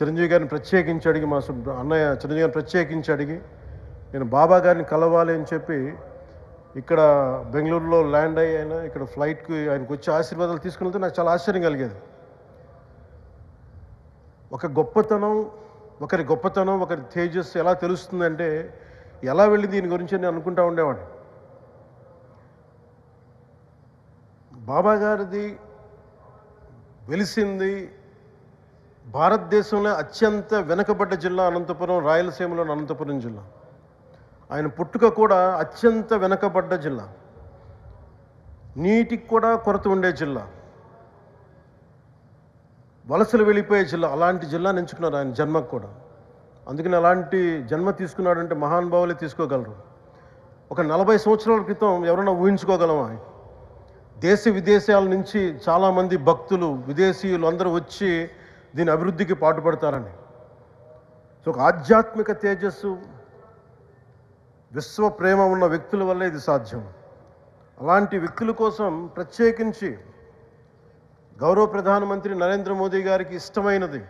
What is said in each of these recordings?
చిరంజీవి గారిని ప్రత్యేకించి అడిగి మా సు- అన్నయ్య చిరంజీవి గారిని ప్రత్యేకించి అడిగి నేను బాబా గారిని కలవాలి అని చెప్పి ఇక్కడ బెంగళూరులో ల్యాండ్ అయ్యి ఆయన ఇక్కడ ఫ్లైట్కి ఆయనకు వచ్చి ఆశీర్వాదాలు తీసుకుని వెళ్తే నాకు చాలా ఆశ్చర్యం కలిగేది. ఒక గొప్పతనం ఒకరి గొప్పతనం ఒకరి తేజస్సు ఎలా తెలుస్తుందంటే ఎలా వెళ్ళి దీని గురించి నేను అనుకుంటా ఉండేవాడిని. బాబా గారిది వెలిసింది భారతదేశంలో అత్యంత వెనుకబడ్డ జిల్లా అనంతపురం రాయలసీమలోని అనంతపురం జిల్లా. ఆయన పుట్టుక కూడా అత్యంత వెనుకబడ్డ జిల్లా. నీటికి కూడా కొరత ఉండే జిల్లా. వలసలు వెళ్ళిపోయే జిల్లా. అలాంటి జిల్లాని ఎంచుకున్నారు ఆయన జన్మకు కూడా. అందుకని అలాంటి జన్మ తీసుకున్నాడంటే మహానుభావులే తీసుకోగలరు. ఒక నలభై సంవత్సరాల క్రితం ఎవరైనా ఊహించుకోగలమా? దేశ విదేశాల నుంచి చాలామంది భక్తులు విదేశీయులు అందరూ వచ్చి దీని అభివృద్ధికి పాటుపడతారని. సో ఒక ఆధ్యాత్మిక తేజస్సు విశ్వ ప్రేమ ఉన్న వ్యక్తుల వల్ల ఇది సాధ్యం. అలాంటి వ్యక్తుల కోసం ప్రత్యేకించి గౌరవ ప్రధానమంత్రి నరేంద్ర మోదీ గారికి ఇష్టమైనది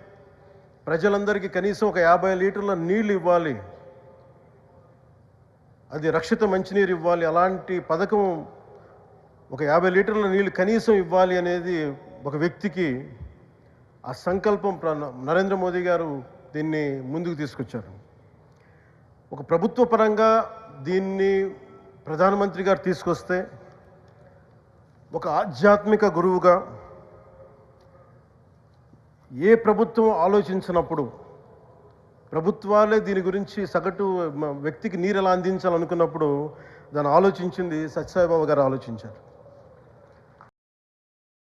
ప్రజలందరికీ కనీసం ఒక యాభై లీటర్ల నీళ్ళు ఇవ్వాలి. అది రక్షిత మంచినీరు ఇవ్వాలి. అలాంటి పథకం ఒక యాభై లీటర్ల నీళ్ళు కనీసం ఇవ్వాలి అనేది ఒక వ్యక్తికి ఆ సంకల్పం నరేంద్ర మోదీ గారు దీన్ని ముందుకు తీసుకొచ్చారు. ఒక ప్రభుత్వ పరంగా దీన్ని ప్రధానమంత్రి గారు తీసుకొస్తే ఒక ఆధ్యాత్మిక గురువుగా ఏ ప్రభుత్వం ఆలోచించినప్పుడు ప్రభుత్వాలే దీని గురించి సగటు వ్యక్తికి నీరు ఎలా అందించాలనుకున్నప్పుడు దాన్ని ఆలోచించింది సత్యసాయిబాబు గారు ఆలోచించారు.